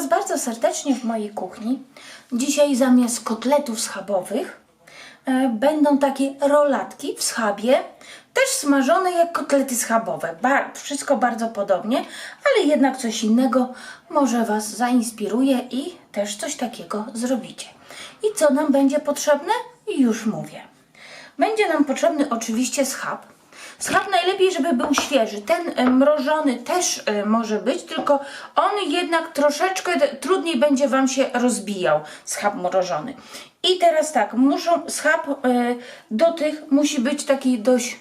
Was bardzo serdecznie w mojej kuchni. Dzisiaj zamiast kotletów schabowych e, będą takie rolatki w schabie, też smażone jak kotlety schabowe. Ba wszystko bardzo podobnie, ale jednak coś innego może Was zainspiruje i też coś takiego zrobicie. I co nam będzie potrzebne? Już mówię. Będzie nam potrzebny oczywiście schab. Schab najlepiej, żeby był świeży. Ten e, mrożony też e, może być, tylko on jednak troszeczkę trudniej będzie Wam się rozbijał, schab mrożony. I teraz tak, muszą, schab e, do tych musi być taki dość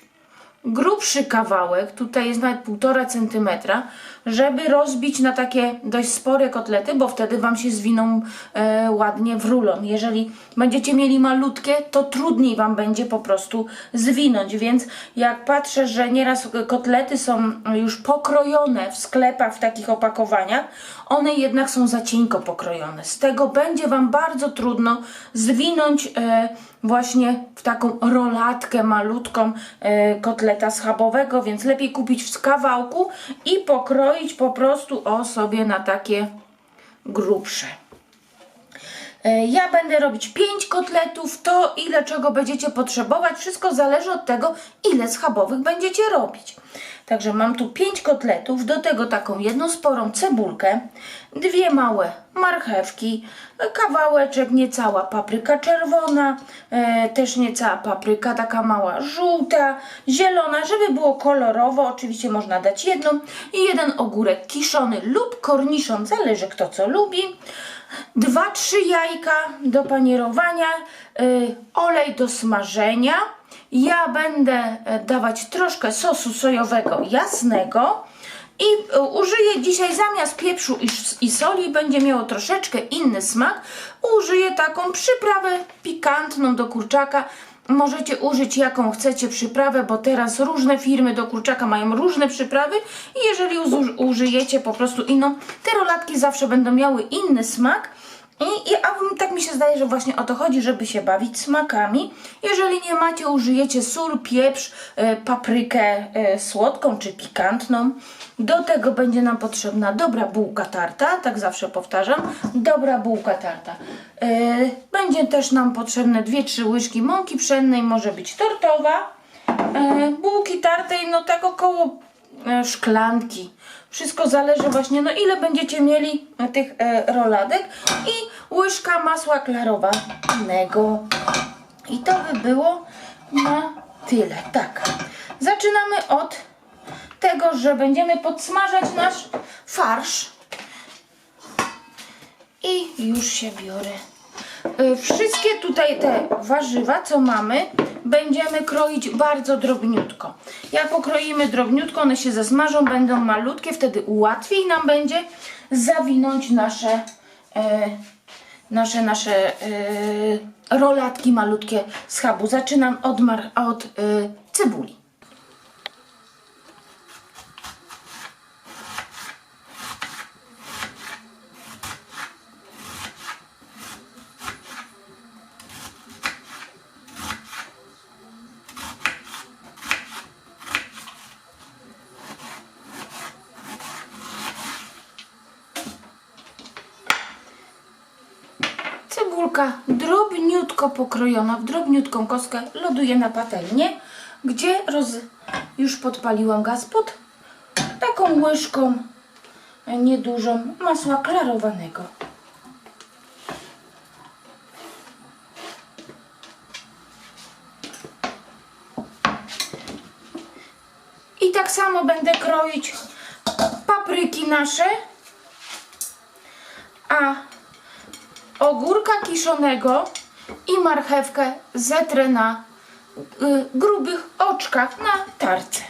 grubszy kawałek, tutaj jest nawet półtora centymetra, żeby rozbić na takie dość spore kotlety, bo wtedy Wam się zwiną e, ładnie w rulon. Jeżeli będziecie mieli malutkie, to trudniej Wam będzie po prostu zwinąć, więc jak patrzę, że nieraz kotlety są już pokrojone w sklepach, w takich opakowaniach, one jednak są za cienko pokrojone. Z tego będzie Wam bardzo trudno zwinąć e, właśnie w taką rolatkę malutką e, kotleta schabowego, więc lepiej kupić w kawałku i pokroić po prostu o sobie na takie grubsze. E, Ja będę robić 5 kotletów, to ile czego będziecie potrzebować, wszystko zależy od tego, ile schabowych będziecie robić. Także mam tu 5 kotletów, do tego taką jedną sporą cebulkę, dwie małe marchewki, kawałeczek niecała papryka czerwona, e, też niecała papryka taka mała żółta, zielona, żeby było kolorowo, oczywiście można dać jedną i jeden ogórek kiszony lub korniszon, zależy kto co lubi. Dwa, trzy jajka do panierowania, y, olej do smażenia. Ja będę e, dawać troszkę sosu sojowego jasnego i e, użyję dzisiaj zamiast pieprzu i, soli, będzie miało troszeczkę inny smak. Użyję taką przyprawę pikantną do kurczaka. Możecie użyć jaką chcecie przyprawę, bo teraz różne firmy do kurczaka mają różne przyprawy i jeżeli użyjecie po prostu inną, te rolatki zawsze będą miały inny smak. I, i a tak mi się zdaje, że właśnie o to chodzi, żeby się bawić smakami. Jeżeli nie macie, użyjecie sól, pieprz, e, paprykę e, słodką czy pikantną. Do tego będzie nam potrzebna dobra bułka tarta, tak zawsze powtarzam, dobra bułka tarta. E, będzie też nam potrzebne 2-3 łyżki mąki pszennej, może być tortowa. Bułki tartej, no tak około szklanki. Wszystko zależy właśnie, no ile będziecie mieli e, tych e, roladek i łyżka masła klarowanego. I to by było na tyle. Tak. Zaczynamy od tego, że będziemy podsmażać nasz farsz. I już się biorę. Y, Wszystkie tutaj te warzywa, co mamy, będziemy kroić bardzo drobniutko. Jak pokroimy drobniutko, one się zesmażą, będą malutkie, wtedy łatwiej nam będzie zawinąć nasze, e, nasze, nasze e, rolatki malutkie schabu. Zaczynam od, mar- od e, cebuli. Cebulka pokrojona w drobniutką kostkę loduję na patelnię, gdzie roz... już podpaliłam gaz pod taką łyżką niedużą masła klarowanego. I tak samo będę kroić papryki nasze, a ogórka kiszonego i marchewkę zetrę na y, grubych oczkach na tarce.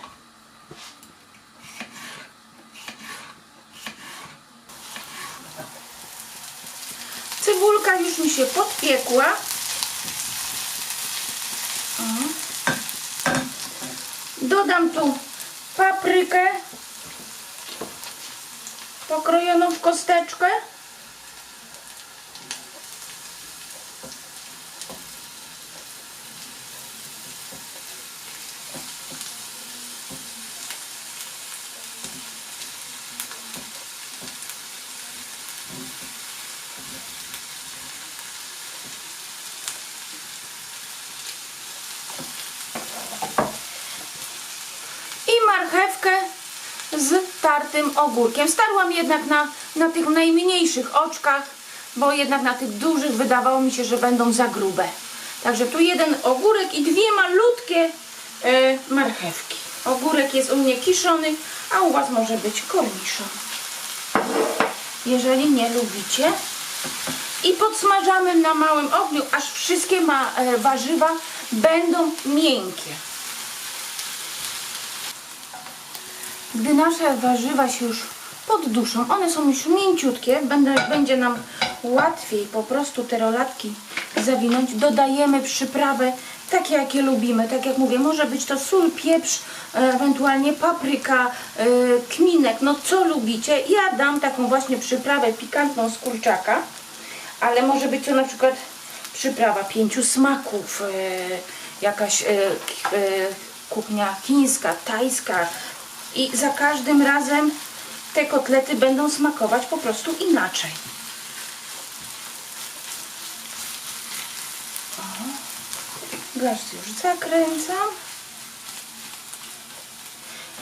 Cebulka już mi się podpiekła. Dodam tu paprykę pokrojoną w kosteczkę. I marchewkę z tartym ogórkiem. Starłam jednak na, na tych najmniejszych oczkach, bo jednak na tych dużych wydawało mi się, że będą za grube. Także tu jeden ogórek i dwie malutkie e, marchewki. Ogórek jest u mnie kiszony, a u Was może być korniszon. Jeżeli nie lubicie. I podsmażamy na małym ogniu, aż wszystkie ma, e, warzywa będą miękkie. Gdy nasze warzywa się już podduszą, one są już mięciutkie, będę, będzie nam łatwiej po prostu te rolatki zawinąć. Dodajemy przyprawę takie, jakie lubimy. Tak jak mówię, może być to sól, pieprz, e, ewentualnie papryka, e, kminek, no co lubicie. Ja dam taką właśnie przyprawę pikantną z kurczaka, ale może być to na przykład przyprawa pięciu smaków, e, jakaś kuchnia chińska, tajska i za każdym razem te kotlety będą smakować po prostu inaczej. Gaz już zakręcam.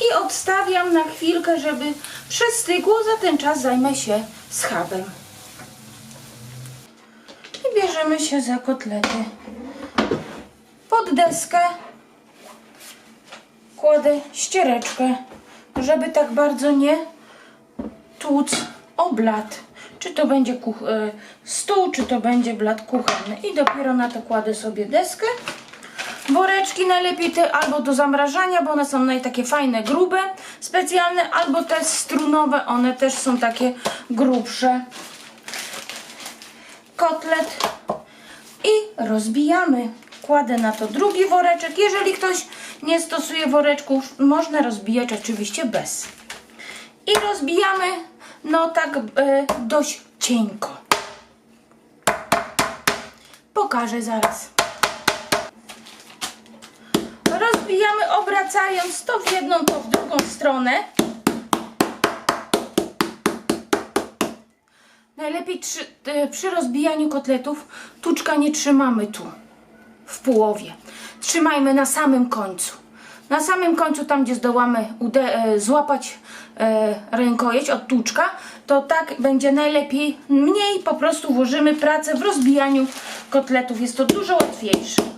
I odstawiam na chwilkę, żeby przestygło. Za ten czas zajmę się schabem. I bierzemy się za kotlety. Pod deskę kładę ściereczkę, żeby tak bardzo nie tłuc o blat. Czy to będzie e, stół, czy to będzie blat kuchenny. I dopiero na to kładę sobie deskę. Woreczki najlepiej te albo do zamrażania, bo one są naj takie fajne, grube, specjalne, albo te strunowe, one też są takie grubsze. Kotlet i rozbijamy. Kładę na to drugi woreczek. Jeżeli ktoś nie stosuje woreczków, można rozbijać oczywiście bez. I rozbijamy no tak e, dość cienko. Pokażę zaraz. Rozbijamy obracając to w jedną, to w drugą stronę. Najlepiej trzy, e, przy rozbijaniu kotletów tuczka nie trzymamy tu, w połowie. Trzymajmy na samym końcu. Na samym końcu, tam gdzie zdołamy e, złapać e, rękojeść od tuczka, to tak będzie najlepiej. Mniej po prostu włożymy pracę w rozbijaniu kotletów. Jest to dużo łatwiejsze.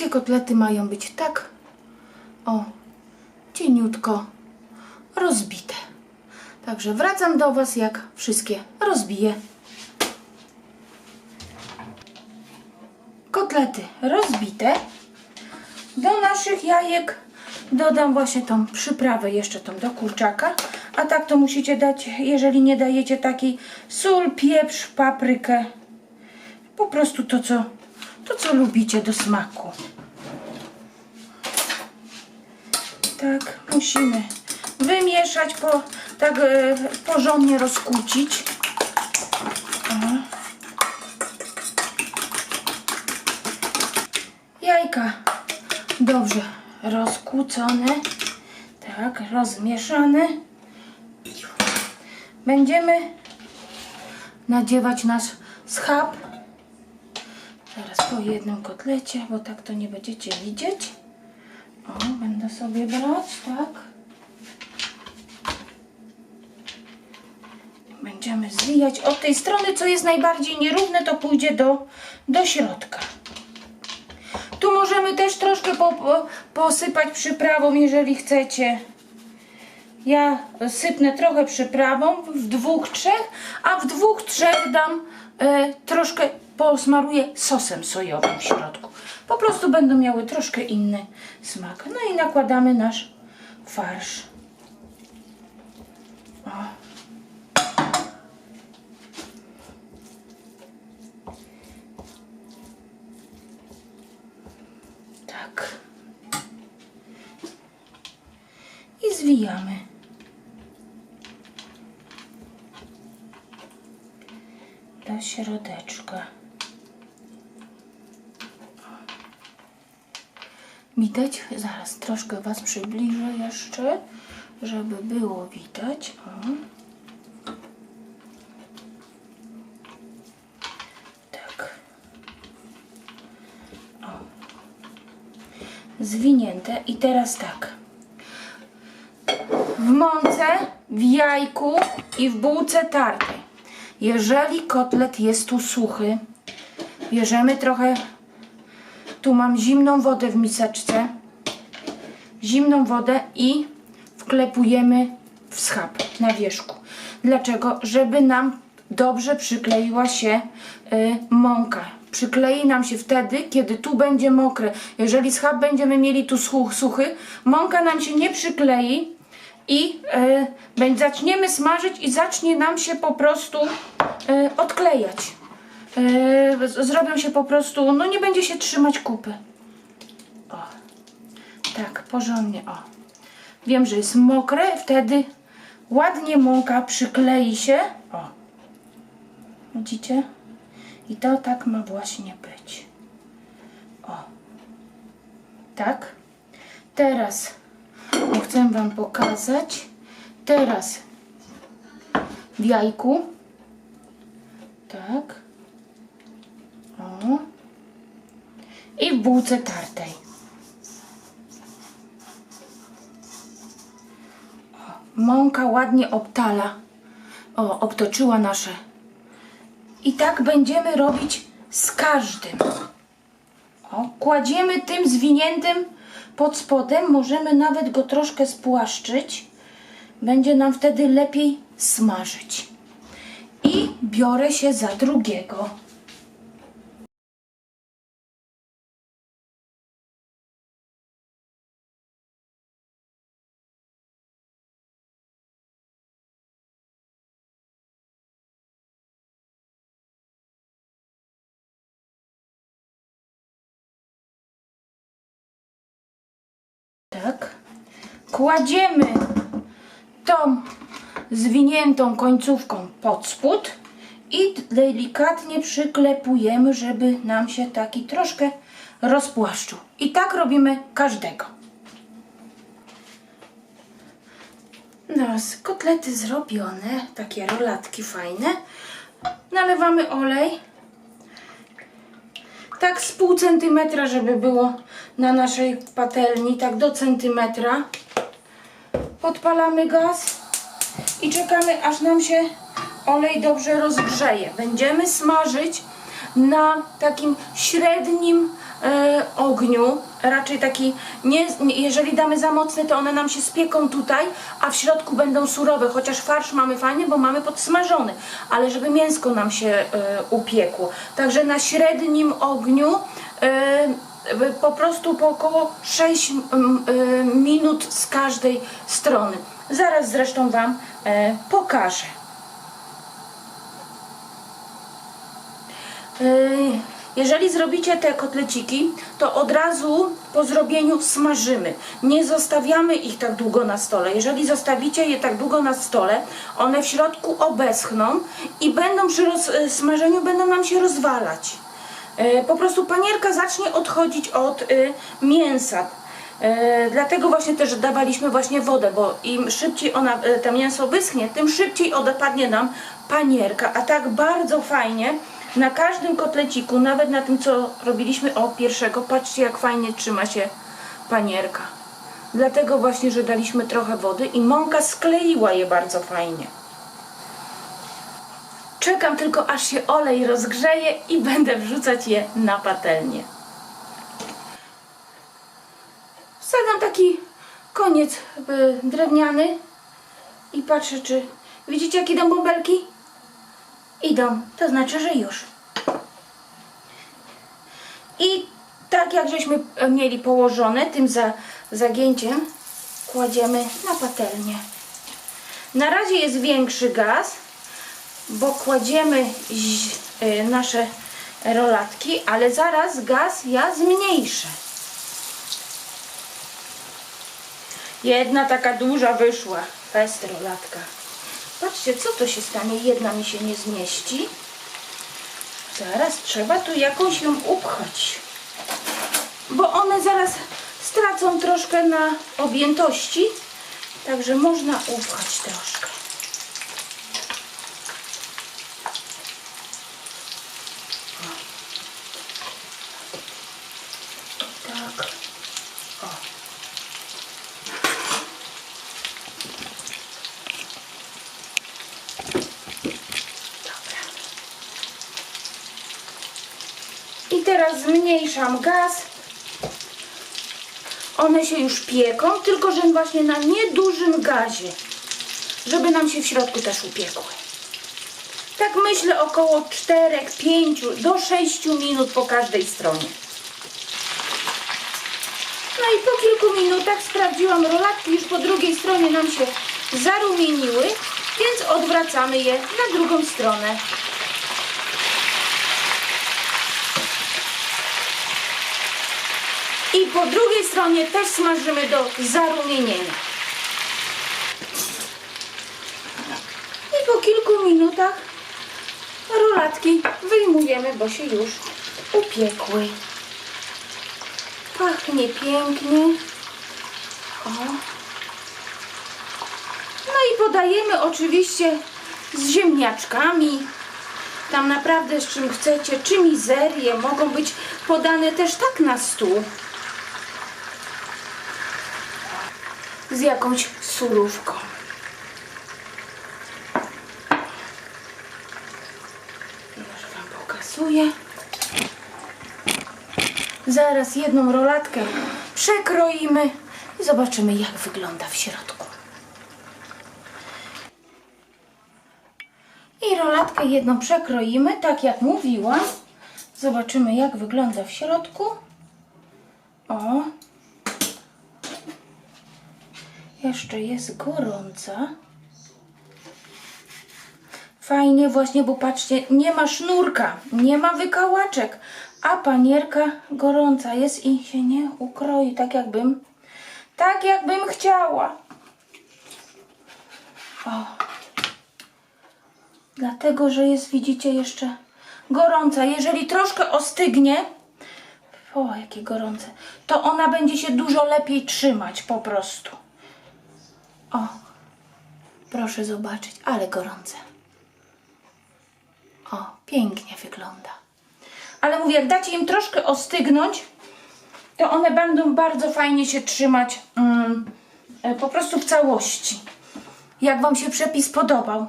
Wszystkie kotlety mają być tak, o, cieniutko rozbite. Także wracam do Was, jak wszystkie rozbiję. Kotlety rozbite. Do naszych jajek dodam właśnie tą przyprawę jeszcze tą do kurczaka. A tak to musicie dać, jeżeli nie dajecie takiej sól, pieprz, paprykę. Po prostu to, co, to, co lubicie do smaku. Tak, musimy wymieszać, po, tak e, porządnie rozkłócić. O. Jajka dobrze rozkłócone, tak, rozmieszane. Będziemy nadziewać nasz schab. Teraz po jednym kotlecie, bo tak to nie będziecie widzieć. O, będę sobie brać, tak. Będziemy zwijać od tej strony, co jest najbardziej nierówne, to pójdzie do, do środka. Tu możemy też troszkę po, po, posypać przyprawą, jeżeli chcecie. Ja sypnę trochę przyprawą w dwóch, trzech, a w dwóch, trzech dam e, troszkę, posmaruję sosem sojowym w środku. Po prostu będą miały troszkę inny smak. No i nakładamy nasz farsz. O. Tak. I zwijamy. Do środeczka. widać. Zaraz troszkę Was przybliżę jeszcze, żeby było widać. O. Tak. O. Zwinięte i teraz tak. W mące, w jajku i w bułce tartej. Jeżeli kotlet jest tu suchy, bierzemy trochę tu mam zimną wodę w miseczce. Zimną wodę i wklepujemy w schab na wierzchu. Dlaczego? Żeby nam dobrze przykleiła się y, mąka. Przykleji nam się wtedy, kiedy tu będzie mokre. Jeżeli schab będziemy mieli tu such, suchy, mąka nam się nie przyklei i y, zaczniemy smażyć i zacznie nam się po prostu y, odklejać. Y, z- zrobią się po prostu, no nie będzie się trzymać kupy. O, tak, porządnie, o. Wiem, że jest mokre, wtedy ładnie mąka przyklei się. O. Widzicie? I to tak ma właśnie być. O. Tak. Teraz bo chcę Wam pokazać. Teraz w jajku. Tak. O. I w bułce tartej. Mąka ładnie obtala. O, obtoczyła nasze. I tak będziemy robić z każdym. O, kładziemy tym zwiniętym pod spodem. Możemy nawet go troszkę spłaszczyć. Będzie nam wtedy lepiej smażyć. I biorę się za drugiego. Kładziemy tą zwiniętą końcówką pod spód i delikatnie przyklepujemy, żeby nam się taki troszkę rozpłaszczył. I tak robimy każdego. No, kotlety zrobione, takie rolatki fajne. Nalewamy olej. Tak z pół centymetra, żeby było na naszej patelni, tak do centymetra. Podpalamy gaz i czekamy, aż nam się olej dobrze rozgrzeje. Będziemy smażyć na takim średnim e, ogniu, raczej taki, nie, jeżeli damy za mocny, to one nam się spieką tutaj, a w środku będą surowe, chociaż farsz mamy fajny, bo mamy podsmażony, ale żeby mięsko nam się e, upiekło. Także na średnim ogniu e, po prostu po około 6 mm, e, minut z każdej strony. Zaraz zresztą Wam e, pokażę. Yy, Jeżeli zrobicie te kotleciki, to od razu po zrobieniu smażymy. Nie zostawiamy ich tak długo na stole. Jeżeli zostawicie je tak długo na stole, one w środku obeschną i będą przy y, smażeniu będą nam się rozwalać. Yy, Po prostu panierka zacznie odchodzić od y, mięsa. E, dlatego właśnie też dawaliśmy właśnie wodę, bo im szybciej ona, e, to mięso wyschnie, tym szybciej odpadnie nam panierka. A tak bardzo fajnie na każdym kotleciku, nawet na tym co robiliśmy o pierwszego, patrzcie jak fajnie trzyma się panierka. Dlatego właśnie, że daliśmy trochę wody i mąka skleiła je bardzo fajnie. Czekam tylko aż się olej rozgrzeje i będę wrzucać je na patelnię. Wsadzam taki koniec y, drewniany i patrzę, czy widzicie, jak idą bąbelki? Idą, to znaczy, że już. I tak jak żeśmy e, mieli położone tym za, zagięciem, kładziemy na patelnię. Na razie jest większy gaz, bo kładziemy y, nasze rolatki, ale zaraz gaz ja zmniejszę. Jedna taka duża wyszła. Fest rolatka. Patrzcie, co to się stanie? Jedna mi się nie zmieści. Zaraz trzeba tu jakąś ją upchać. Bo one zaraz stracą troszkę na objętości. Także można upchać troszkę. Teraz zmniejszam gaz. One się już pieką, tylko że właśnie na niedużym gazie, żeby nam się w środku też upiekły. Tak myślę około 4, 5 do 6 minut po każdej stronie. No i po kilku minutach sprawdziłam rolatki, już po drugiej stronie nam się zarumieniły, więc odwracamy je na drugą stronę. I po drugiej stronie też smażymy do zarumienienia. I po kilku minutach rolatki wyjmujemy, bo się już upiekły. Pachnie pięknie. O. No i podajemy oczywiście z ziemniaczkami. Tam naprawdę z czym chcecie, czy mizerie mogą być podane też tak na stół. Z jakąś surówką. Już Wam pokazuję. Zaraz jedną rolatkę przekroimy i zobaczymy jak wygląda w środku. I rolatkę jedną przekroimy, tak jak mówiłam. Zobaczymy jak wygląda w środku. O. Jeszcze jest gorąca. Fajnie właśnie, bo patrzcie, nie ma sznurka, nie ma wykałaczek, a panierka gorąca jest i się nie ukroi, tak jakbym, tak jakbym chciała. O. Dlatego, że jest, widzicie, jeszcze gorąca. Jeżeli troszkę ostygnie, o, jakie gorące, to ona będzie się dużo lepiej trzymać po prostu. O, proszę zobaczyć, ale gorące. O, pięknie wygląda. Ale mówię, jak dacie im troszkę ostygnąć, to one będą bardzo fajnie się trzymać mm, e, po prostu w całości. Jak Wam się przepis podobał,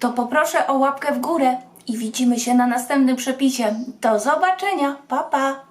to poproszę o łapkę w górę i widzimy się na następnym przepisie. Do zobaczenia. Pa, pa.